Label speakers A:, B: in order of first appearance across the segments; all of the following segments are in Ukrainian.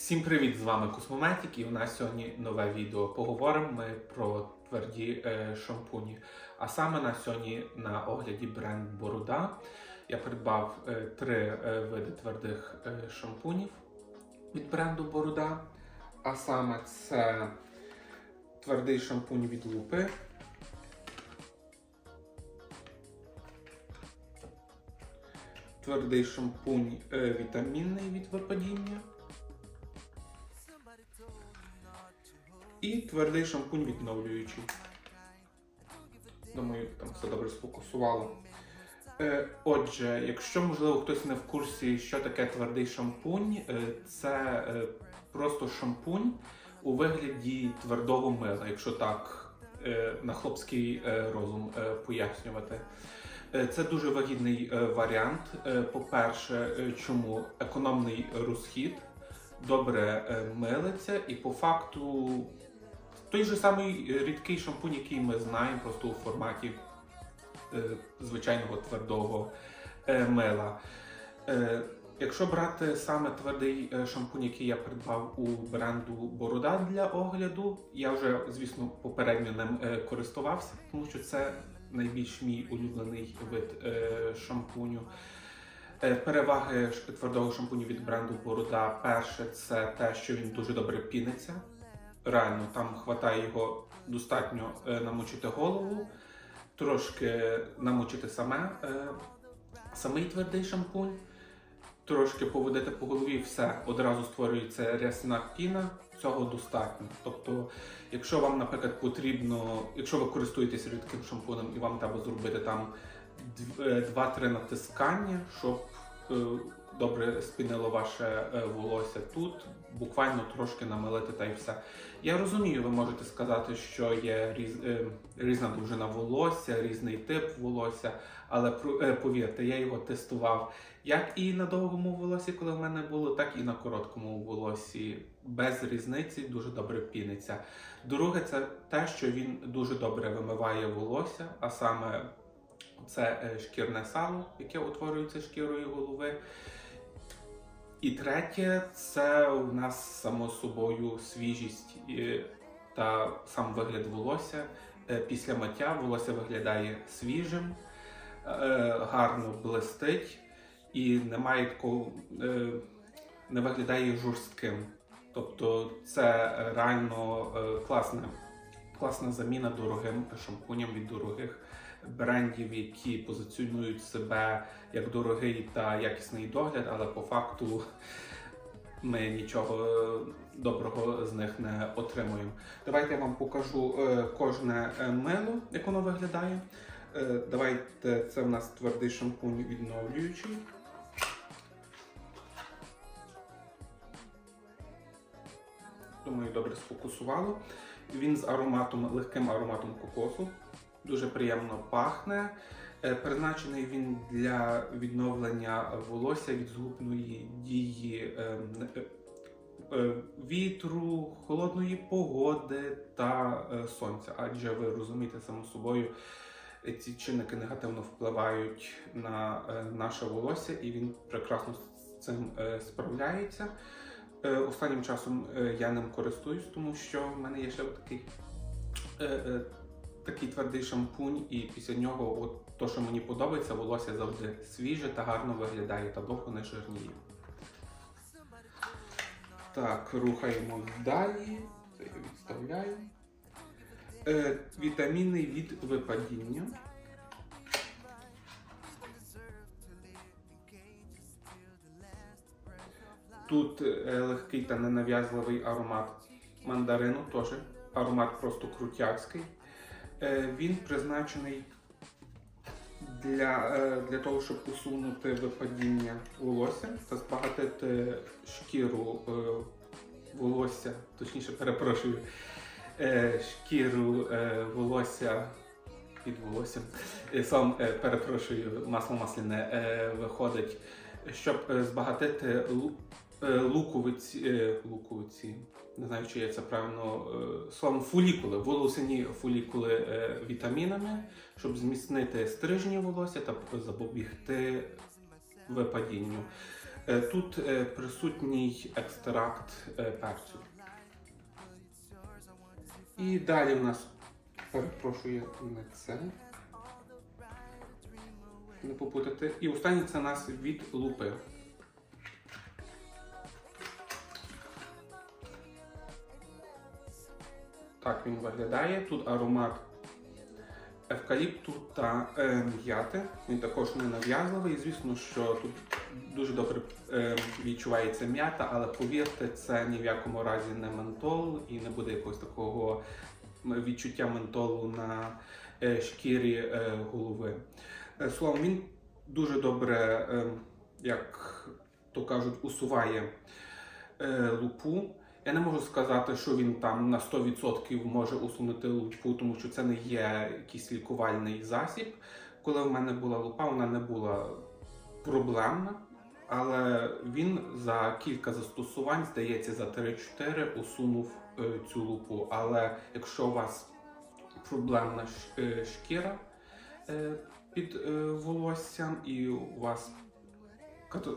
A: Всім привіт! З вами Космометік і у нас сьогодні нове відео. Поговоримо ми про тверді е, шампуні. А саме на сьогодні на огляді бренд Борода. Я придбав е, три е, види твердих е, шампунів від бренду Борода. А саме це твердий шампунь від лупи. Твердий шампунь е, вітамінний від випадіння. І твердий шампунь відновлюючий. Думаю, там все добре сфокусувало. Е, отже, якщо можливо хтось не в курсі, що таке твердий шампунь, е, це е, просто шампунь у вигляді твердого мила, якщо так на хлопський розум пояснювати. Це дуже вигідний варіант. По-перше, чому економний розхід, добре милиться, і по факту той же самий е, рідкий шампунь, який ми знаємо, просто у форматі е, звичайного твердого е, мила. Е, Якщо брати саме твердий е, шампунь, який я придбав у бренду Борода для огляду, я вже, звісно, попередньо ним е, користувався, тому що це найбільш мій улюблений вид шампуню. Переваги твердого шампуню від бренду Борода. Перше, це те, що він дуже добре піниться. Реально, там хватає його достатньо е, намочити голову, трошки намочити саме, е, самий твердий шампунь, трошки поводити по голові, все одразу створюється рясна піна. Цього достатньо. Тобто, якщо вам, наприклад, потрібно, якщо ви користуєтесь рідким шампунем і вам треба зробити там дв- е, 2-3 натискання, щоб добре спінило ваше е, волосся тут, буквально трошки намилити та й все. Я розумію, ви можете сказати, що є різ, е, різна довжина волосся, різний тип волосся, але е, повірте, я його тестував як і на довгому волосі, коли в мене було, так і на короткому волосі. Без різниці дуже добре піниться. Друге, це те, що він дуже добре вимиває волосся, а саме це е, шкірне сало, яке утворюється шкірою голови. І третє, це у нас само собою свіжість та сам вигляд волосся. Е, Після миття волосся виглядає свіжим, е, гарно блистить і немає такого, не виглядає жорстким. Тобто це реально е, класна, заміна дорогим шампуням від дорогих брендів, які позиціонують себе як дорогий та якісний догляд, але по факту ми нічого доброго з них не отримуємо. Давайте я вам покажу е, кожне е, мило, як воно виглядає. Е, Давайте це в нас твердий шампунь відновлюючий. Думаю, добре сфокусувало. Він з ароматом, легким ароматом кокосу. Дуже приємно пахне. Е, Призначений він для відновлення волосся від згубної дії е, е, е, вітру, холодної погоди та сонця. Адже ви розумієте само собою, ці чинники негативно впливають на наше волосся, і він прекрасно з цим справляється. Е, Останнім часом е, я ним користуюсь, тому що в мене є ще такий, е, такий твердий шампунь, і після нього, от то, що мені подобається, волосся завжди свіже та гарно виглядає та довго не жирніє. Так, рухаємо далі. Це я відставляю. Вітаміни від випадіння. Тут е, легкий та ненав'язливий аромат мандарину, теж аромат просто крутяцький. Е, він призначений для, е, для того, щоб усунути випадіння волосся та збагатити шкіру волосся, точніше, перепрошую, шкіру волосся під волоссям. Сам перепрошую, масло масляне виходить, щоб збагатити луковиці, е, луковиці, не знаю, чи я це правильно е, словом, фолікули, волосяні фолікули е, вітамінами, щоб зміцнити стрижні волосся та запобігти випадінню. Е, Тут е, присутній екстракт е, перцю. І далі в нас перепрошую не це. Не попутати. І останнє це нас від лупи. Так він виглядає. Тут аромат евкаліпту та е, м'яти. Він також не нав'язливий. Звісно, що тут дуже добре е, відчувається м'ята, але повірте, це ні в якому разі не ментол і не буде якогось такого відчуття ментолу на е, шкірі е, голови. Е, Словом, він дуже добре, е, як то кажуть, усуває е, лупу. Я не можу сказати, що він там на 100% може усунути лупу, тому що це не є якийсь лікувальний засіб. Коли в мене була лупа, вона не була проблемна, але він за кілька застосувань, здається, за 3-4 усунув е, цю лупу. Але якщо у вас проблемна е, шкіра е, під волоссям і у вас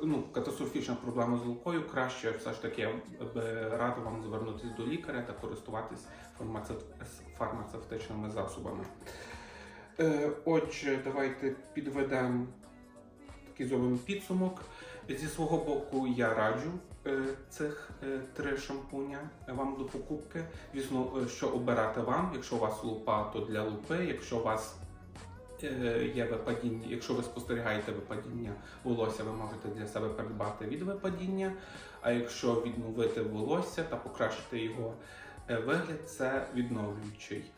A: ну, катастрофічна проблема з лупою, краще все ж таки я би радив вам звернутися до лікаря та користуватись фармацевтичними засобами. Е, Отже, давайте підведемо такий зробимо підсумок. Зі свого боку я раджу е, цих е, три шампуня вам до покупки. Звісно, що обирати вам. Якщо у вас лупа, то для лупи. Якщо у вас є випадіння, якщо ви спостерігаєте випадіння волосся, ви можете для себе придбати від випадіння. А якщо відновити волосся та покращити його е, вигляд, це відновлюючий.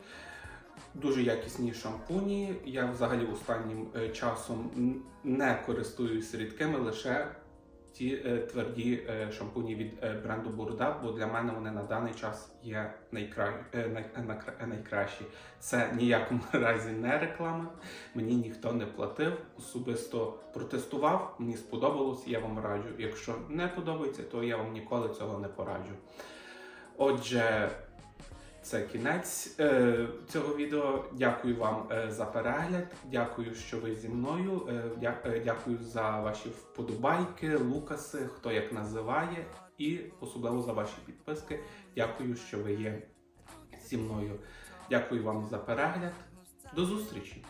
A: Дуже якісні шампуні. Я взагалі останнім е, часом не користуюсь рідкими, лише ті е, тверді е, шампуні від е, бренду Бурда, бо для мене вони на даний час є найкра... най... найкращі. Це ніякому разі не реклама. Мені ніхто не платив. Особисто протестував, мені сподобалось, я вам раджу. Якщо не подобається, то я вам ніколи цього не пораджу. Отже, це кінець е, цього відео. Дякую вам е, за перегляд. Дякую, що ви зі мною. Е, е, дякую за ваші вподобайки, лукаси, хто як називає, і особливо за ваші підписки. Дякую, що ви є зі мною. Дякую вам за перегляд. До зустрічі!